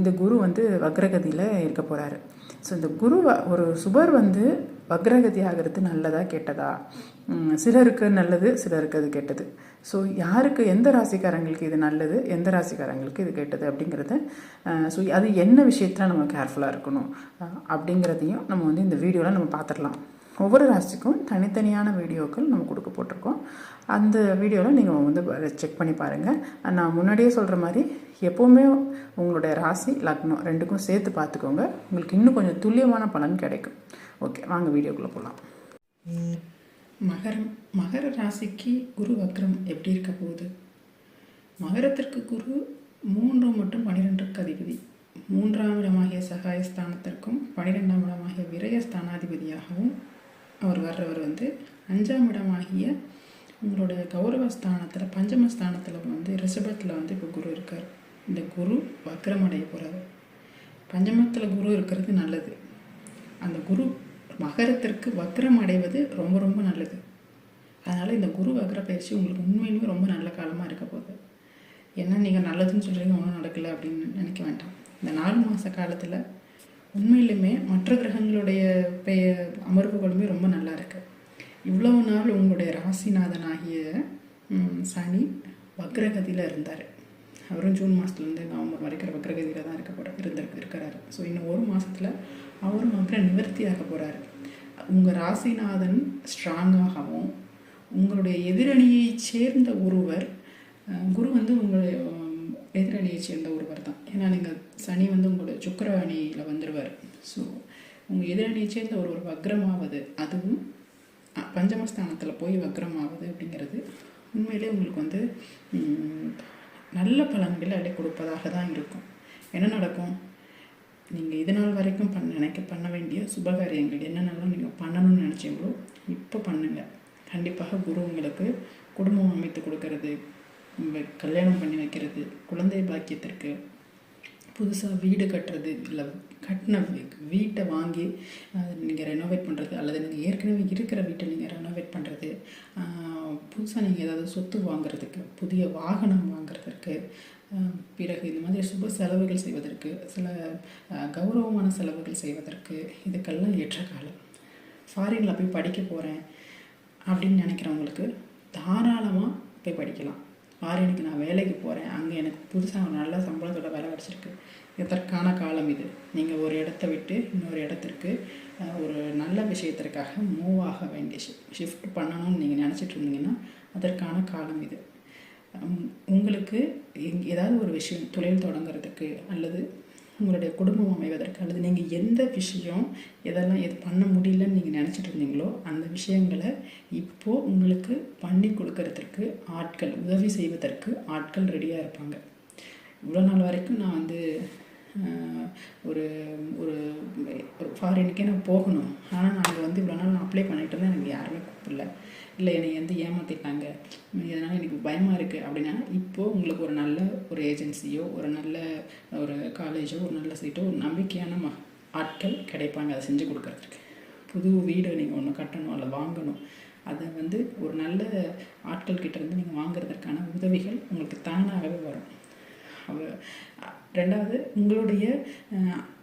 இந்த குரு வந்து வக்ரகதியில் இருக்க போகிறாரு ஸோ இந்த குரு ஒரு சுபர் வந்து வக்ரகதி ஆகிறது நல்லதா கெட்டதா? சிலருக்கு நல்லது சிலருக்கு அது கெட்டது. ஸோ யாருக்கு எந்த ராசிக்காரங்களுக்கு இது நல்லது எந்த ராசிக்காரங்களுக்கு இது கெட்டது அப்படிங்கிறத ஸோ அது என்ன விஷயத்தில் நம்ம கேர்ஃபுல்லாக இருக்கணும் அப்படிங்கிறதையும் நம்ம வந்து இந்த வீடியோவில் நம்ம பார்த்துடலாம் ஒவ்வொரு ராசிக்கும் தனித்தனியான வீடியோக்கள் நம்ம கொடுக்க போட்டிருக்கோம். அந்த வீடியோவில் நீங்கள் வந்து செக் பண்ணி பாருங்கள் நான் முன்னாடியே சொல்கிற மாதிரி எப்போவுமே உங்களுடைய ராசி லக்னம் ரெண்டுக்கும் சேர்த்து பார்த்துக்கோங்க. உங்களுக்கு இன்னும் கொஞ்சம் துல்லியமான பலன் கிடைக்கும். ஓகே வாங்க வீடியோக்குள்ளே போகலாம் மகரம் மகர ராசிக்கு குரு வக்ரம் எப்படி இருக்க போகுது? மகரத்திற்கு குரு மூன்று மற்றும் பனிரெண்டுக்கு அதிபதி. மூன்றாம் இடமாகிய சகாயஸ்தானத்திற்கும் பனிரெண்டாம் இடமாகிய விரயஸ்தானாதிபதியாகவும் அவர் வர்றவர் வந்து அஞ்சாம் இடமாகிய உங்களுடைய கௌரவஸ்தானத்தில் பஞ்சமஸ்தானத்தில் வந்து ரிஷபத்தில் வந்து இப்போ குரு இருக்கார். இந்த குரு வக்ரம் அடைய போகிறார் பஞ்சமத்தில் குரு இருக்கிறது நல்லது. அந்த குரு மகரத்திற்கு வக்ரம் அடைவது ரொம்ப ரொம்ப நல்லது. அதனால் இந்த குரு வக்ர பயிற்சி உங்களுக்கு உண்மையிலுமே ரொம்ப நல்ல காலமாக இருக்க போகுது. என்ன நீங்கள் நல்லதுன்னு சொல்கிறீங்க ஒன்றும் நடக்கலை அப்படின்னு நினைக்க வேண்டாம். இந்த நாலு மாத காலத்தில் உண்மையிலுமே மற்ற கிரகங்களுடைய பெய அமர்வுகளுமே ரொம்ப நல்லா இருக்குது இவ்வளவு நாள் உங்களுடைய ராசிநாதனாகிய சனி வக்ரகதியில் இருந்தார். அவரும் ஜூன் மாதத்துலேருந்து நவம்பர் வரைக்கும் வக்ரகதியில் தான் இருக்க போகிறார் இருந்திருக்கு இருக்கிறாரு ஸோ இன்னும் ஒரு மாதத்தில் அவரும் வக்ர நிவர்த்தியாக போகிறாரு உங்கள் ராசிநாதன் ஸ்ட்ராங்காகவும் உங்களுடைய எதிரணியை சேர்ந்த ஒருவர் குரு வந்து உங்களுடைய எதிரணியை சேர்ந்த ஒருவர் தான். ஏன்னா நீங்கள் சனி வந்து உங்களுடைய சுக்கிர அணியில் வந்துடுவார் ஸோ உங்கள் எதிரணியை சேர்ந்த ஒருவர் வக்ரமாவது அதுவும் பஞ்சமஸ்தானத்தில் போய் வக்ரமாவது அப்படிங்கிறது உண்மையிலே உங்களுக்கு வந்து நல்ல பலன்களை அடை கொடுப்பதாக தான் இருக்கும். என்ன நடக்கும்? நீங்கள் இது நாள் வரைக்கும் பண்ண நினைக்க பண்ண வேண்டிய சுபகாரியங்கள் என்னென்னலாம் நீங்கள் பண்ணணும்னு நினச்சிங்களோ இப்போ பண்ணுங்கள் கண்டிப்பாக குரு உங்களுக்கு குடும்பம் அமைத்து கொடுக்கறது கல்யாணம் பண்ணி வைக்கிறது குழந்தை பாக்கியத்திற்கு புதுசாக வீடு கட்டுறது இல்லை கட்டின வீட்டை வாங்கி நீங்கள் ரெனோவேட் பண்ணுறது அல்லது நீங்கள் ஏற்கனவே இருக்கிற வீட்டை நீங்கள் ரெனோவேட் பண்ணுறது புதுசாக நீங்கள் ஏதாவது சொத்து வாங்குறதுக்கு புதிய வாகனம் வாங்குறதற்கு பிறகு இந்த மாதிரி சுப செலவுகள் செய்வதற்கு சில கௌரவமான செலவுகள் செய்வதற்கு இதுக்கெல்லாம் ஏற்ற காலம். ஃபாரினில் போய் படிக்க போகிறேன் அப்படின்னு நினைக்கிறவங்களுக்கு தாராளமாக போய் படிக்கலாம். ஃபாரினுக்கு நான் வேலைக்கு போகிறேன் அங்கே எனக்கு புதுசாக ஒரு நல்ல சம்பளத்தோட வேலை கிடச்சிருக்கு. இதற்கான காலம் இது. நீங்கள் ஒரு இடத்த விட்டு இன்னொரு இடத்திற்கு ஒரு நல்ல விஷயத்திற்காக மூவ் ஆக வேண்டிய ஷிஃப்ட் பண்ணணும்னு நீங்கள் நினச்சிட்டு இருந்தீங்கன்னா அதற்கான காலம் இது. உங்களுக்கு எங் ஏதாவது ஒரு விஷயம் தொழில் தொடங்குறதுக்கு அல்லது உங்களுடைய குடும்பம் அமைவதற்கு அல்லது நீங்கள் எந்த விஷயம் எதெல்லாம் எது பண்ண முடியலன்னு நீங்கள் நினச்சிட்டு இருந்தீங்களோ அந்த விஷயங்களை இப்போது உங்களுக்கு பண்ணி கொடுக்கறதுக்கு ஆட்கள் உதவி செய்வதற்கு ஆட்கள் ரெடியாக இருப்பாங்க. இவ்வளோ நாள் வரைக்கும் நான் வந்து ஒரு ஒரு ஒரு ஃபாரினுக்கே நான் போகணும். ஆனால் நான் அங்கே வந்து இவ்வளோ நாள் நான் அப்ளை பண்ணிட்டு இருந்தேன். எனக்கு யாருமே கூப்பிடல. இல்லை என்னை வந்து ஏமாற்றிட்டாங்க இதனால் எனக்கு பயமாக இருக்குது அப்படின்னா இப்போது உங்களுக்கு ஒரு நல்ல ஒரு ஏஜென்சியோ ஒரு நல்ல ஒரு காலேஜோ ஒரு நல்ல சீட்டோ ஒரு நம்பிக்கையான ம ஆட்கள் கிடைப்பாங்க. அதை செஞ்சு கொடுக்கறதுக்கு. புது வீடு நீங்கள் ஒன்று கட்டணும் அல்ல வாங்கணும். அதை வந்து ஒரு நல்ல ஆட்கள் கிட்டேருந்து நீங்கள் வாங்குறதற்கான உதவிகள் உங்களுக்கு தானாகவே வரும். ரெண்டாவது உங்களுடைய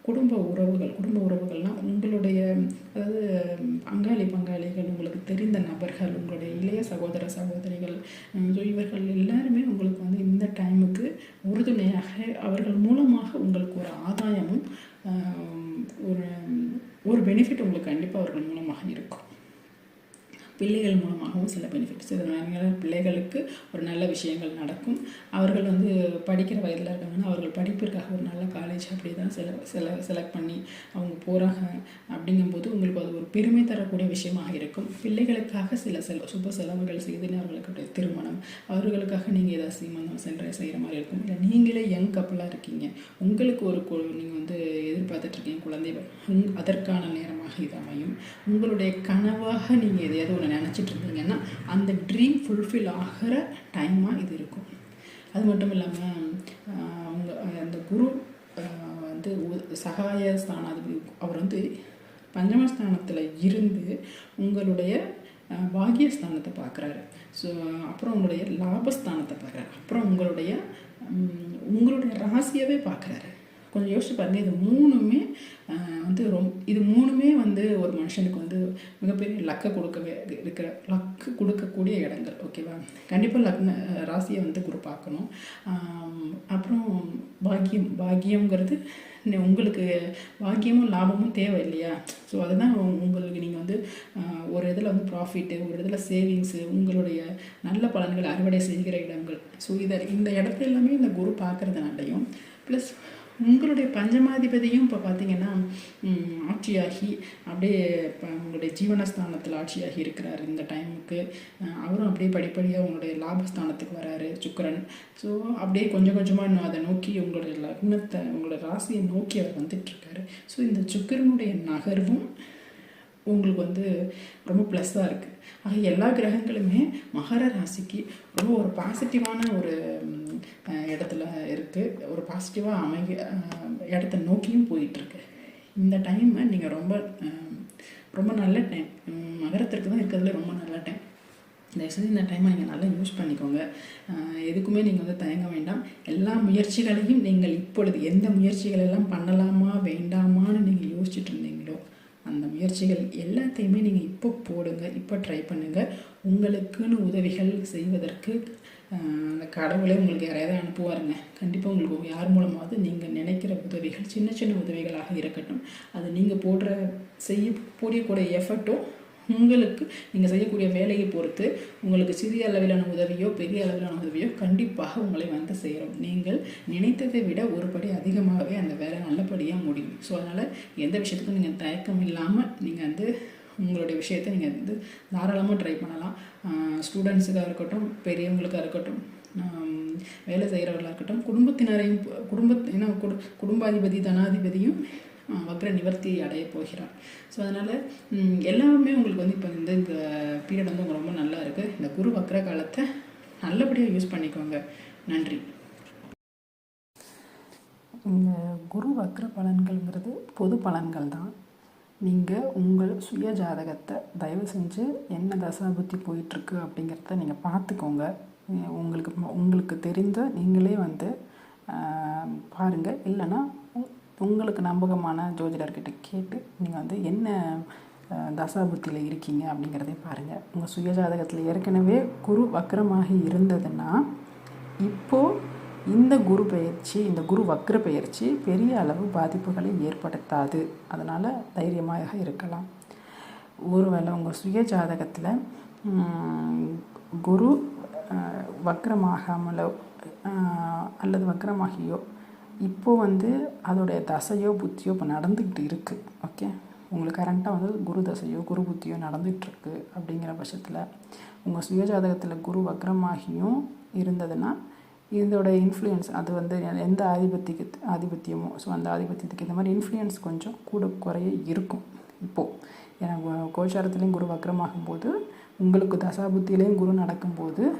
குடும்ப உறவுகள் குடும்ப உறவுகள்னால் உங்களுடைய அதாவது பங்காளி பங்காளிகள் உங்களுக்கு தெரிந்த நபர்கள் உங்களுடைய இளைய சகோதர சகோதரிகள் ஸோ இவர்கள் எல்லாருமே உங்களுக்கு வந்து இந்த டைமுக்கு உறுதுணையாக அவர்கள் மூலமாக உங்களுக்கு ஒரு ஆதாயமும் ஒரு ஒரு பெனிஃபிட் உங்களுக்கு கண்டிப்பாக அவர்கள் மூலமாக இருக்கும். பிள்ளைகள் மூலமாகவும் சில பெனிஃபிட்ஸ் இதனால் பிள்ளைகளுக்கு ஒரு நல்ல விஷயங்கள் நடக்கும். அவர்கள் வந்து படிக்கிற வயதில் இருக்காங்கன்னா அவர்கள் படிப்பிற்காக ஒரு நல்ல காலேஜ் அப்படி தான் செல செல செலக்ட் பண்ணி அவங்க போகிறாங்க அப்படிங்கும்போது உங்களுக்கு அது ஒரு பெருமை தரக்கூடிய விஷயமாக இருக்கும். பிள்ளைகளுக்காக சில செல சுப செலவுகள் செய்து அவர்களுக்கு திருமணம். அவர்களுக்காக நீங்கள் ஏதாவது சீமந்தம் சென்ற செய்கிற மாதிரி இருக்கும். இல்லை நீங்களே யங் கப்பலாக இருக்கீங்க. உங்களுக்கு ஒரு நீங்கள் வந்து எதிர்பார்த்துட்ருக்கீங்க குழந்தை உங் அதற்கான நேரமாக இது அமையும். உங்களுடைய கனவாக நீங்கள் எதையாவது நீங்கள் நினச்சிட்டு இருந்தீங்கன்னா அந்த ட்ரீம் ஃபுல்ஃபில் ஆகிற டைமாக இது இருக்கும். அது மட்டும் இல்லாமல் அவங்க அந்த குரு வந்து சகாய ஸ்தானாதிபதி அவர் வந்து பஞ்சமஸ்தானத்தில் இருந்து உங்களுடைய ஆஹ், பார்க்குறாரு. ஸோ அப்புறம் உங்களுடைய லாபஸ்தானத்தை பார்க்குறாரு. அப்புறம் உங்களுடைய உங்களுடைய ராசியவே பார்க்குறாரு. கொஞ்சம் யோசிச்சு பாருங்கள் இது மூணுமே வந்து ரொம் இது மூணுமே வந்து ஒரு மனுஷனுக்கு வந்து மிகப்பெரிய லக்கை கொடுக்கவே இருக்கிற லக்கு கொடுக்கக்கூடிய இடங்கள் ஓகேவா கண்டிப்பாக லக்ன ராசியை வந்து குரு பார்க்கணும். அப்புறம் பாக்கியம் பாக்கியங்கிறது உங்களுக்கு பாக்கியமும் லாபமும் தேவை இல்லையா? ஸோ அதுதான் உங்களுக்கு நீங்கள் வந்து ஒரு இதில் வந்து ப்ராஃபிட்டு ஒரு இதில் சேவிங்ஸு உங்களுடைய நல்ல பலன்களை அறுவடை செய்கிற இடங்கள். ஸோ இதை இந்த இடத்துல எல்லாமே இந்த குரு பார்க்குறதுனாலையும் ப்ளஸ் உங்களுடைய பஞ்சமாதிபதியும் இப்போ பார்த்தீங்கன்னா ஆட்சியாகி அப்படியே இப்போ உங்களுடைய ஜீவனஸ்தானத்தில் ஆட்சியாகி இருக்கிறார் இந்த டைமுக்கு அவரும் அப்படியே படிப்படியாக உங்களுடைய லாபஸ்தானத்துக்கு வராரு சுக்கரன். ஸோ அப்படியே கொஞ்சம் கொஞ்சமாக இன்னும் அதை நோக்கி உங்களுடைய லக்னத்தை உங்களுடைய ராசியை நோக்கி அவர் வந்துட்டுருக்காரு. ஸோ இந்த சுக்கிரனுடைய நகர்வும் உங்களுக்கு வந்து ரொம்ப ப்ளஸ்ஸாக இருக்குது ஆக எல்லா கிரகங்களுமே மகர ராசிக்கு ரொம்ப ஒரு பாசிட்டிவான ஒரு இடத்துல இருக்குது ஒரு பாசிட்டிவாக அமைக இடத்த நோக்கியும் போயிட்டுருக்கு. இந்த டைமை நீங்கள் ரொம்ப ரொம்ப நல்ல டைம் மகரத்திற்கு தான் இருக்கிறதுல ரொம்ப நல்ல டைம் தயவுசெய்து இந்த டைமை நீங்கள் நல்லா யூஸ் பண்ணிக்கோங்க. எதுக்குமே நீங்கள் வந்து தயங்க வேண்டாம். எல்லா முயற்சிகளையும் நீங்கள் இப்பொழுது எந்த முயற்சிகள் எல்லாம் பண்ணலாமா வேண்டாமான்னு நீங்கள் யோசிச்சுட்டு இருந்தீங்க. அந்த முயற்சிகள் எல்லாத்தையுமே நீங்கள் இப்போ போடுங்க இப்போ ட்ரை பண்ணுங்கள் உங்களுக்குன்னு உதவிகள் செய்வதற்கு அந்த கடவுளே உங்களுக்கு யாரையாவது அனுப்புவாருங்க. கண்டிப்பாக உங்களுக்கு யார் மூலமாவது நீங்கள் நினைக்கிற உதவிகள் சின்ன சின்ன உதவிகளாக இருக்கட்டும். அது நீங்கள் போடுற செய்ய போடக்கூடிய எஃபர்ட்டும் உங்களுக்கு நீங்கள் செய்யக்கூடிய வேலையை பொறுத்து உங்களுக்கு சிறிய அளவிலான உதவியோ பெரிய அளவிலான உதவியோ கண்டிப்பாக உங்களை வந்து சேரும். நீங்கள் நினைத்ததை விட ஒரு படி அதிகமாகவே அந்த வேலை நல்லபடியாக முடியும். ஸோ அதனால் எந்த விஷயத்துக்கும் நீங்கள் தயக்கம் இல்லாமல் நீங்கள் வந்து உங்களுடைய விஷயத்தை நீங்கள் வந்து தாராளமாக ட்ரை பண்ணலாம். ஸ்டூடெண்ட்ஸுக்காக இருக்கட்டும் பெரியவங்களுக்காக இருக்கட்டும் வேலை செய்கிறவர்களாக இருக்கட்டும் குடும்பத்தினரையும் குடும்ப ஏன்னா குடு குடும்பாதிபதி தனாதிபதியும் வக்ர நிவர்த்தி அடைய போகிறார். ஸோ அதனால் எல்லாமே உங்களுக்கு வந்து இப்போ இந்த இந்த பீரியட் வந்து உங்களுக்கு ரொம்ப நல்லா இருக்குது இந்த குரு வக்ர காலத்தை நல்லபடியாக யூஸ் பண்ணிக்கோங்க. நன்றி. இந்த குரு வக்ர பலன்கள்ங்கிறது பொது பலன்கள் தான். நீங்கள் உங்கள் சுய ஜாதகத்தை தயவு செஞ்சு என்ன தசாபுத்தி போயிட்டுருக்கு அப்படிங்கிறத நீங்கள் பார்த்துக்கோங்க. உங்களுக்கு உங்களுக்கு தெரிந்த நீங்களே வந்து பாருங்கள் இல்லைன்னா உங்களுக்கு நம்பகமான ஜோதிடர்கிட்ட கேட்டு நீங்கள் வந்து என்ன தசாபுத்தியில் இருக்கீங்க அப்படிங்கிறதே பாருங்கள் உங்கள் சுயஜாதகத்தில் ஏற்கனவே குரு வக்ரமாகி இருந்ததுன்னா இப்போது இந்த குரு பயிற்சி இந்த குரு வக்ர பயிற்சி பெரிய அளவு பாதிப்புகளை ஏற்படுத்தாது. அதனால் தைரியமாக இருக்கலாம். ஒருவேளை உங்கள் சுய ஜாதகத்தில் குரு வக்கரமாகாமலோ வக்ரமாகாமலோ அல்லது வக்ரமாகியோ இப்போ வந்து அதோடைய தசையோ புத்தியோ இப்போ நடந்துக்கிட்டு இருக்குது ஓகே உங்களுக்கு கரண்ட்டாக வந்து குரு தசையோ குரு புத்தியோ நடந்துகிட்ருக்கு அப்படிங்கிற பட்சத்தில் உங்கள் சுயஜாதகத்தில் குரு வக்ரமாகியும் இருந்ததுன்னா இதோட இன்ஃப்ளூயன்ஸ் அது வந்து எந்த ஆதிபத்தியக்கு ஆதிபத்தியமோ ஸோ அந்த ஆதிபத்தியத்துக்கு இந்த மாதிரி இன்ஃப்ளூயன்ஸ் கொஞ்சம் கூட குறைய இருக்கும். இப்போது ஏன்னா கோச்சாரத்துலேயும் குரு வக்ரமாகும்போது உங்களுக்கு தசாபுத்தியிலையும் குரு நடக்கும்போது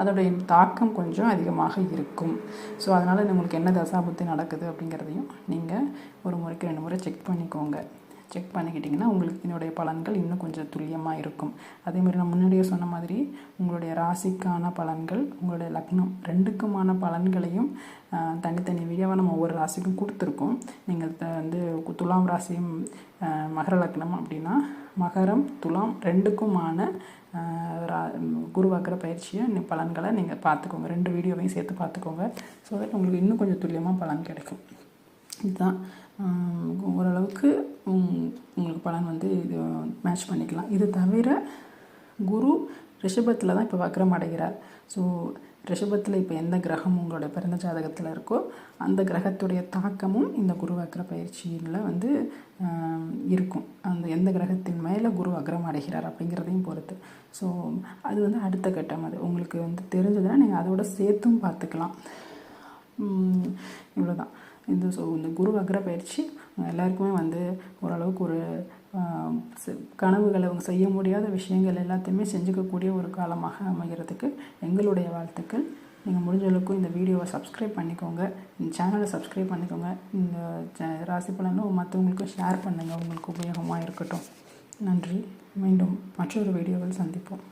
அதோடைய தாக்கம் கொஞ்சம் அதிகமாக இருக்கும். ஸோ அதனால் உங்களுக்கு என்ன தசாபுத்தி நடக்குது அப்படிங்கிறதையும் நீங்கள் ஒரு முறைக்கு ரெண்டு முறை செக் பண்ணிக்கோங்க. செக் பண்ணிக்கிட்டிங்கன்னா உங்களுக்கு இதனுடைய பலன்கள் இன்னும் கொஞ்சம் துல்லியமாக இருக்கும். அதேமாதிரி நான் முன்னாடியே சொன்ன மாதிரி உங்களுடைய ராசிக்கான பலன்கள் உங்களுடைய லக்னம் ரெண்டுக்குமான பலன்களையும் தனித்தனி வீடியோவாக நம்ம ஒவ்வொரு ராசிக்கும் கொடுத்துருக்கோம். நீங்கள் த- வந்து துலாம் ராசியும் மகர லக்னம் அப்படின்னா மகரம் துலாம் ரெண்டுக்குமான ரா- குரு பயிற்சியை பலன்களை நீங்கள் பார்த்துக்கோங்க. ரெண்டு வீடியோவையும் சேர்த்து பார்த்துக்கோங்க. ஸோ தட் உங்களுக்கு இன்னும் கொஞ்சம் துல்லியமாக பலன் கிடைக்கும். இதுதான். ஓரளவுக்கு உங்களுக்கு பலன் வந்து இது மேட்ச் பண்ணிக்கலாம். இது தவிர குரு ரிஷபத்தில் தான் இப்போ வக்ரம் அடைகிறார். ஸோ ரிஷபத்தில் இப்போ எந்த கிரகம் உங்களுடைய பிறந்த ஜாதகத்தில் இருக்கோ அந்த கிரகத்துடைய தாக்கமும் இந்த குரு வக்ர பயிற்சியில் வந்து இருக்கும். அந்த எந்த கிரகத்தின் மேலே குரு வக்ரம் அடைகிறார் அப்படிங்கிறதையும் பொறுத்து. ஸோ அது வந்து அடுத்த கட்டம் அது. உங்களுக்கு வந்து தெரிஞ்சதுன்னா நீங்கள் அதோட சேர்த்தும் பார்த்துக்கலாம். இவ்வளோதான் இந்த ஸோ இந்த குரு வக்ர பயிற்சி எல்லாருக்குமே வந்து ஓரளவுக்கு ஒரு செ- கனவுகளை அவங்க செய்ய முடியாத விஷயங்கள் எல்லாத்தையுமே செஞ்சுக்கக்கூடிய ஒரு காலமாக அமைகிறதுக்கு எங்களுடைய வாழ்த்துக்கள். நீங்கள் முடிஞ்சளவுக்கு இந்த வீடியோவை சப்ஸ்கிரைப் பண்ணிக்கோங்க. இந்த சேனலை சப்ஸ்கிரைப் பண்ணிக்கோங்க. இந்த ச- ராசி பலனும் மற்றவங்களுக்கும் ஷேர் பண்ணுங்கள் உங்களுக்கு உபயோகமாக இருக்கட்டும். நன்றி. மீண்டும் மற்றொரு வீடியோவில் சந்திப்போம்.